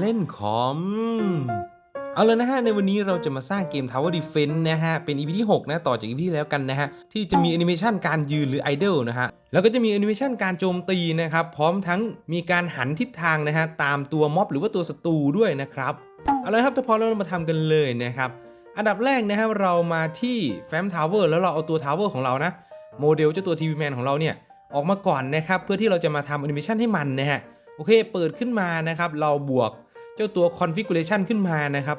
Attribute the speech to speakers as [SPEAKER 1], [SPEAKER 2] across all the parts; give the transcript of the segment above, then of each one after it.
[SPEAKER 1] เล่นคอมเอาเลยนะฮะ ในวันนี้เราจะมาสร้างเกม Tower Defense นะฮะ เป็น EP ที่ 6 นะ ต่อจาก EP ที่แล้วกันนะฮะ ที่จะมีแอนิเมชันการยืนหรือไอดอลนะฮะ แล้วก็จะมีแอนิเมชันการโจมตีนะครับ พร้อมทั้งมีการหันทิศทางนะฮะ ตามตัวม็อบหรือว่าตัวศัตรูด้วยนะครับ เอาเลยครับถ้าพร้อมแล้วเรามาทำกันเลยนะครับ อันดับแรกนะครับเรามาที่แฟ้มทาวเวอร์แล้วเราเอาตัวทาวเวอร์ของเรานะโมเดลเจ้าตัวทีวีแมนของเราเนี่ยออกมาก่อนนะครับเพื่อที่เราจะมาทำแอนิเมชันให้มันนะฮะโอเค เปิดขึ้นมานะครับเราบวก เจ้าตัว configuration ขึ้นมานะครับ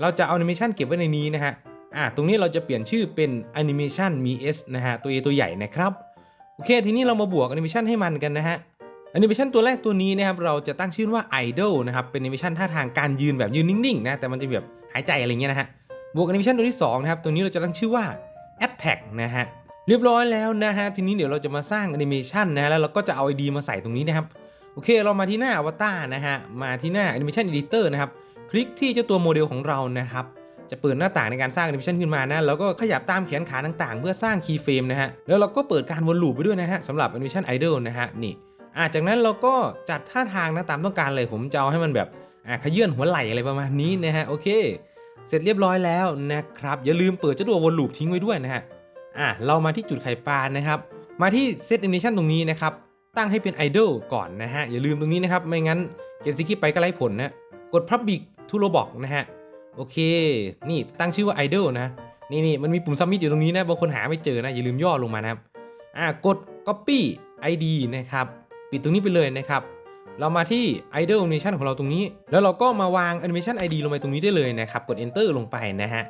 [SPEAKER 1] เราจะเอาแอนิเมชันเก็บไว้ในนี้นะฮะ อ่า ตรงนี้เราจะเปลี่ยนชื่อเป็น animation มี s นะฮะ ตัว A ตัวใหญ่นะครับ โอเค ทีนี้เรามาบวกแอนิเมชันให้มันกันนะฮะแอนิเมชันตัวแรกตัวนี้นะครับ เราจะตั้งชื่อว่า idle นะครับ เป็นแอนิเมชันท่าทางการยืนแบบยืนนิ่งๆนะ แต่มันจะแบบหายใจอะไรเงี้ยนะฮะ บวกแอนิเมชันตัวที่สองนะครับ ตัวนี้เราจะตั้งชื่อว่า attack นะฮะ เรียบร้อยแล้วนะฮะ ทีนี้เดี๋ยวเราจะมาสร้างแอนิเมชันนะฮะ แล้วเราก็จะเอา ID มาใส่ตรงนี้นะครับ อเคเรามาที่หน้าอวตารนะฮะ มาที่หน้า Animation Editor นะครับ คลิกที่เจ้าตัวโมเดลของเรานะครับ จะเปิดหน้าต่างในการสร้าง Animation ขึ้นมานะ แล้วก็ขยับตามแขนขาต่างๆ เพื่อสร้าง Keyframe นะฮะ แล้วเราก็เปิดการวนลูปไปด้วยนะฮะสำหรับ Animation Idle นะฮะ นี่อาจากนั้นเราก็จัดท่าทางนะตามต้องการเลย ผมจะเอาให้มันแบบขยื่นหัวไหล่อะไรประมาณนี้นะฮะ โอเค เสร็จเรียบร้อยแล้วนะครับ อย่าลืมเปิดเจ้าตัววนลูปทิ้งไว้ด้วยนะฮะ อะ เรามาที่จุดไข่ปลานะครับ มาที่ Set Animation ตรงนี้นะครับ ตั้งให้เป็น Idle ก่อนนะฮะ อย่าลืมตรงนี้นะครับ ไม่งั้นเขียนสคริปไปก็ไร้ผลนะ กด Public to Roblox นะฮะ โอเค นี่ตั้งชื่อว่า Idle นะ นี่นี่มันมีปุ่ม Submit อยู่ตรงนี้นะ บางคนหาไม่เจอนะ อย่าลืมย่อลงมานะครับ อะกด Copy ID นะครับ ปิดตรงนี้ไปเลยนะครับเรามาที่ Idle Animation ของเราตรงนี้ แล้วเราก็มาวาง Animation ID ลงไปตรงนี้ได้เลยนะครับ กด Enter ลงไปนะฮะ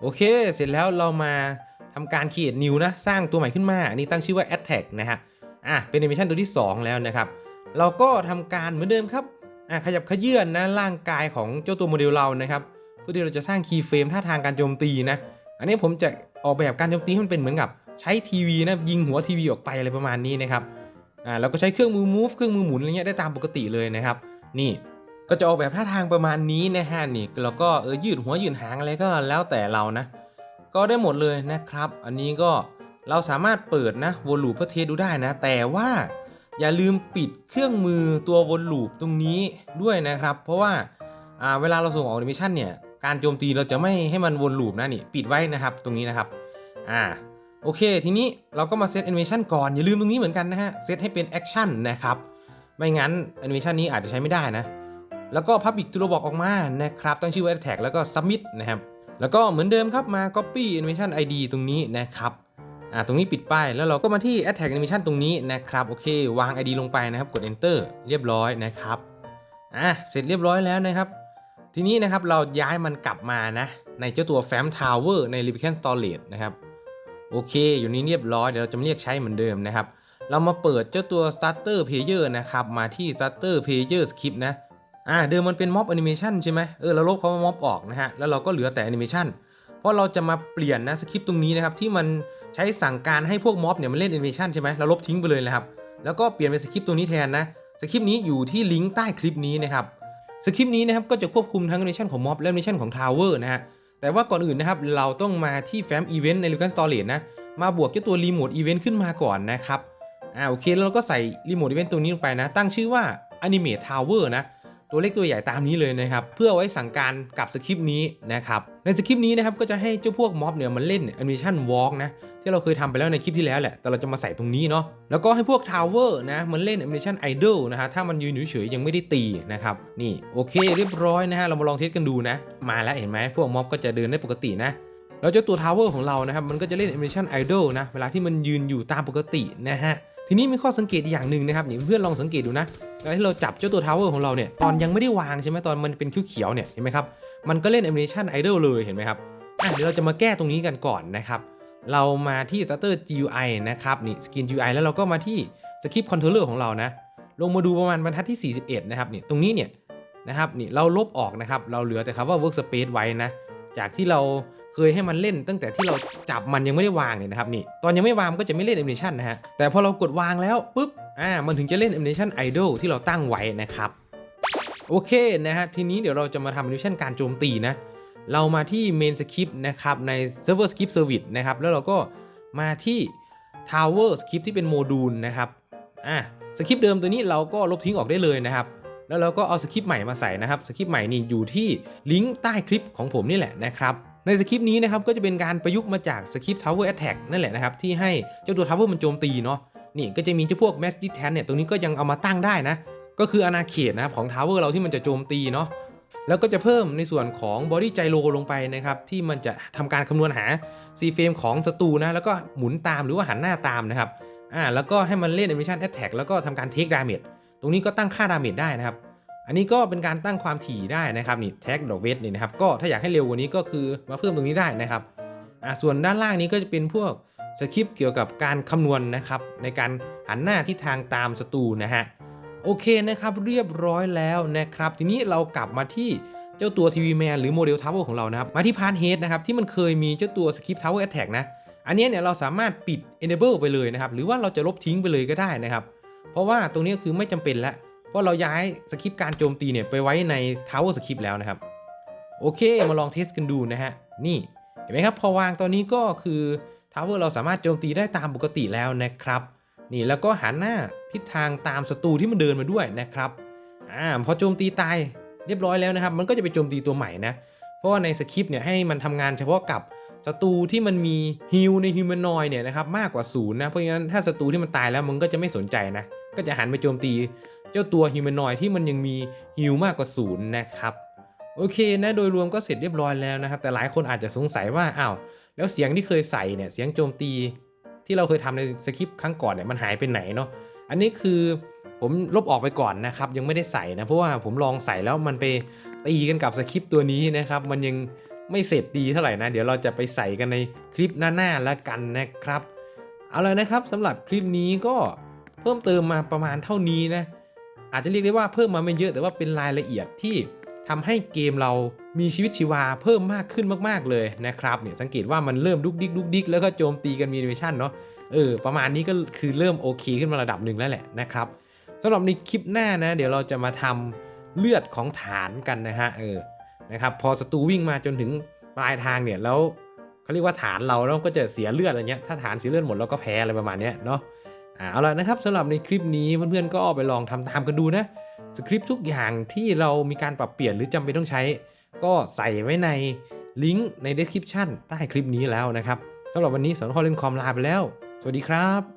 [SPEAKER 1] โอเค เสร็จแล้วเรามาทำการ create new นะ สร้างตัวใหม่ขึ้นมา อันนี้ตั้งชื่อว่า attack นะฮะ อะเป็น animation ตัวที่ 2 แล้วนะครับ เราก็ทำการเหมือนเดิมครับอะขยับขยื่นนะร่างกายของเจ้าตัวโมเดลเรานะครับเพื่อที่เราจะสร้าง keyframe ท่าทางการโจมตีนะ อันนี้ผมจะออกแบบการโจมตีให้มันเป็นเหมือนกับใช้ทีวีนะยิงหัวทีวีออกไปอะไรประมาณนี้นะครับอ่าเราก็ใช้เครื่องมือ move เครื่องมือหมุนอะไรเงี้ยได้ตามปกติเลยนะครับ นี่ก็จะออกแบบท่าทางประมาณนี้นะฮะนี่แล้วก็เออยืดหัวยืดหางอะไรก็แล้วแต่เรานะ ก็ได้หมดเลยนะครับ อันนี้ก็ เราสามารถเปิดนะวนลูปเพื่อเทสดูได้นะ แต่ว่าอย่าลืมปิดเครื่องมือตัววนลูปตรงนี้ด้วยนะครับ เพราะว่าเวลาเราส่งออกแอนิเมชันเนี่ยการโจมตีเราจะไม่ให้มันวนลูปนะนี่ปิดไว้นะครับตรงนี้นะครับอ่าโอเค ทีนี้เราก็มาเซตแอนิเมชันก่อนอย่าลืมตรงนี้เหมือนกันนะฮะเซตให้เป็นแอคชั่นนะครับไม่งั้นแอนิเมชันนี้อาจจะใช้ไม่ได้นะ แล้วก็ Public to Roblox ออกมานะครับตั้งชื่อว่า Attack แล้วก็ Submit นะครับแล้วก็เหมือนเดิมครับมา Copy Animation ID ตรงนี้นะครับ อ่าตรงนี้ปิดป้ายแล้วเราก็มาที่ Attack Animation ตรงนี้นะครับโอเค วาง ID ลงไปนะครับกด Enter เรียบร้อยนะครับอะเสร็จเรียบร้อยแล้วนะครับ ทีนี้นะครับเราย้ายมันกลับมานะ ในเจ้าตัว Fam Tower ใน r e p l i c a n Storage นะครับโอเค อยู่นี้เรียบร้อยเดี๋ยวเราจะมาเรียกใช้เหมือนเดิมนะครับ เรามาเปิดเจ้าตัว Starter Player นะครับมาที่ Starter Player Script นะอ่าเดิมมันเป็น Mob Animation ใช่ไหมเออเราลบคำว่า Mob ออกนะฮะแล้วเราก็เหลือแต่ Animation เพราะเราจะมาเปลี่ยนนะสคริปต์ตรงนี้นะครับที่มัน ใช้สั่งการให้พวกม็อบเนี่ยมันเล่น Animation ใช่ไหมเราลบทิ้งไปเลยนะครับ แล้วก็เปลี่ยนเป็นสคริปต์ตัวนี้แทนนะสคริปต์นี้อยู่ที่ลิงก์ใต้คลิปนี้นะครับสคริปต์นี้นะครับก็จะควบคุมทั้ง Animation ของ Mob และ Animation ของ Tower นะฮะแต่ว่าก่อนอื่นนะครับเราต้องมาที่ Fam Event ใน r e c a n Storage นะมาบวกเจ้าตัว Remote Event ขึ้นมาก่อนนะครับอ่าโอเคแล้วเราก็ใส่ Remote Event ตัวนี้ลงไปนะ ตั้งชื่อว่า Animate Tower นะ ตัวเล็กตัวใหญ่ตามนี้เลยนะครับ เพื่อไว้สั่งการกับสคริปต์นี้นะครับ ในสคริปต์นี้นะครับก็จะให้เจ้าพวกม็อบเนี่ยมันเล่น Animation Walk นะที่เราเคยทำไปแล้วในคลิปที่แล้วแหละ แต่เราจะมาใส่ตรงนี้เนาะ แล้วก็ให้พวก Tower นะ มันเล่น Animation Idle นะฮะ ถ้ามันยืนเฉยๆยังไม่ได้ตีนะครับ นี่โอเคเรียบร้อยนะฮะ เรามาลองเทสกันดูนะ มาแล้วเห็นไหมพวกม็อบก็จะเดินได้ปกตินะแล้วเจ้าตัว Tower ของเรานะครับ มันก็จะเล่น Animation Idle นะ เวลาที่มันยืนอยู่ตามปกตินะฮะ ทีนี้มีข้อสังเกตอีกอย่างหนึ่งนะครับนี่เพื่อนลองสังเกตดูนะเวลาที่เราจับเจ้าตัว Tower ของเราเนี่ยตอนยังไม่ได้วางใช่ไหมตอนมันเป็นเขียวๆเนี่ยเห็นไหมครับมันก็เล่น Animation Idle เลยเห็นไหมครับอะเดี๋ยวเราจะมาแก้ตรงนี้กันก่อนนะครับเรามาที่ Starter GUI นะครับนี่ Skin GUI แล้วเราก็มาที่ Script Controller ของเรานะลงมาดูประมาณบรรทัดที่ 41 นะครับนี่ตรงนี้เนี่ยนะครับนี่เราลบออกนะครับเราเหลือแต่คำว่า Workspace ไว้นะจากที่เรา เคยให้มันเล่นตั้งแต่ที่เราจับมันยังไม่ได้วางเนี่ยนะครับนี่ตอนยังไม่วางมันก็จะไม่เล่น Animation นะฮะแต่พอเรากดวางแล้วปุ๊บอ่ามันถึงจะเล่น Animation Idle ที่เราตั้งไว้นะครับโอเคนะฮะทีนี้เดี๋ยวเราจะมาทำ Animation การโจมตีนะเรามาที่ Main Script นะครับใน Server Script Service นะครับแล้วเราก็มาที่ Tower Script ที่เป็นโมดูลนะครับอะสคริปต์เดิมตัวนี้เราก็ลบทิ้งออกได้เลยนะครับ แล้วเราก็เอาสคริปต์ใหม่มาใส่นะครับ สคริปต์ใหม่นี่อยู่ที่ลิงก์ใต้คลิปของผมนี่แหละนะครับ ในสคริปต์นี้นะครับก็จะเป็นการประยุกต์มาจากสคริปต์ Tower Attack นั่นแหละนะครับที่ให้เจ้าตัว Tower มันโจมตีเนาะนี่ก็จะมีเจ้าพวก Mass d i t a n เนี่ยตรงนี้ก็ยังเอามาตั้งได้นะ ก็คืออาณาเขตนะครับของ Tower เราที่มันจะโจมตีเนาะแล้วก็จะเพิ่มในส่วนของ Body Gyro ลงไปนะครับที่มันจะทำการคำนวณหา C frame ของศัตรูนะแล้วก็หมุนตามหรือว่าหันหน้าตามนะครับอ่าแล้วก็ให้มันเล่น Animation Attack แล้วก็ทำการ Take Damage ตรงนี้ก็ตั้งค่า Damage ได้นะครับ อันนี้ก็เป็นการตั้งความถี่ได้นะครับนี่แท็กดอกเวทนี่นะครับก็ถ้าอยากให้เร็วกว่านี้ก็คือมาเพิ่มตรงนี้ได้นะครับอ่าส่วนด้านล่างนี้ก็จะเป็นพวกสคริปต์เกี่ยวกับการคำนวณนะครับในการหันหน้าทิศทางตามศัตรูนะฮะโอเคนะครับเรียบร้อยแล้วนะครับ ทีนี้เรากลับมาที่เจ้าตัวทีวีแมนหรือโมเดลทาวเวอร์ของเรานะครับมาที่พาร์ทเฮดนะครับที่มันเคยมีเจ้าตัวสคริปต์ทาวเวอร์แอตแทกนะอันเนี้ยเนี่ยเราสามารถปิด enable ไปเลยนะครับหรือว่าเราจะลบทิ้งไปเลยก็ได้นะครับ เพราะว่าตรงนี้คือไม่จำเป็นแล้ว เพราะเราย้ายสคริปต์การโจมตีเนี่ยไปไว้ใน Tower Script แล้วนะครับ โอเคมาลองเทสกันดูนะฮะ นี่เห็นไหมครับพอวางตอนนี้ก็คือ Tower เราสามารถโจมตีได้ตามปกติแล้วนะครับ นี่แล้วก็หันหน้าทิศทางตามศัตรูที่มันเดินมาด้วยนะครับอ่าพอโจมตีตายเรียบร้อยแล้วนะครับ มันก็จะไปโจมตีตัวใหม่นะ เพราะว่าในสคริปต์เนี่ยให้มันทำงานเฉพาะกับศัตรูที่มันมีฮิลในฮิวแมนอยเนี่ยนะครับมากกว่าศูนย์นะ เพราะฉะนั้นถ้าศัตรูที่มันตายแล้วมันก็จะไม่สนใจนะ ก็จะหันไปโจมตี จ้าตัวฮิวแมนอยที่มันยังมีฮิลมากกว่าศูนย์นะครับโอเคนะโดยรวมก็เสร็จเรียบร้อยแล้วนะครับ แต่หลายคนอาจจะสงสัยว่าอ้าวแล้วเสียงที่เคยใส่เนี่ยเสียงโจมตีที่เราเคยทำในสคริปต์ครั้งก่อนเนี่ยมันหายไปไหนเนาะอันนี้คือผมลบออกไปก่อนนะครับยังไม่ได้ใส่นะเพราะว่าผมลองใส่แล้วมันไปตีกันกับสคริปต์ตัวนี้นะครับมันยังไม่เสร็จดีเท่าไหร่นะเดี๋ยวเราจะไปใส่กันในคลิปหน้าๆแล้วกันนะครับ เอาเลยนะครับสำหรับคลิปนี้ก็เพิ่มเติมมาประมาณเท่านี้นะ อาจจะเรียกได้ว่าเพิ่มมาไม่เยอะแต่ว่าเป็นรายละเอียดที่ทำให้เกมเรามีชีวิตชีวาเพิ่มมากขึ้นมาก ๆ เลยนะครับเนี่ยสังเกตว่ามันเริ่มดุกดิกดุกดิกแล้วก็โจมตีกันมีแอนิเมชันเนาะเออประมาณนี้ก็คือเริ่มโอเคขึ้นมาระดับหนึ่งแล้วแหละนะครับสำหรับในคลิปหน้านะ เดี๋ยวเราจะมาทำเลือดของฐานกันนะฮะเออนะครับพอศัตรูวิ่งมาจนถึงปลายทางเนี่ยแล้วเขาเรียกว่าฐานเราเราก็จะเสียเลือดอะไรเงี้ยถ้าฐานเสียเลือดหมดเราก็แพ้อะไรประมาณเนี้ยเนาะ เอาละนะครับสำหรับในคลิปนี้เพื่อนๆก็ไปลองทำตามกันดูนะสคริปต์ทุกอย่างที่เรามีการปรับเปลี่ยนหรือจำเป็นต้องใช้ ก็ใส่ไว้ในลิงก์ใน description ใต้คลิปนี้แล้วนะครับสำหรับวันนี้สอนข้อเล่นคอมลาไปแล้ว สวัสดีครับ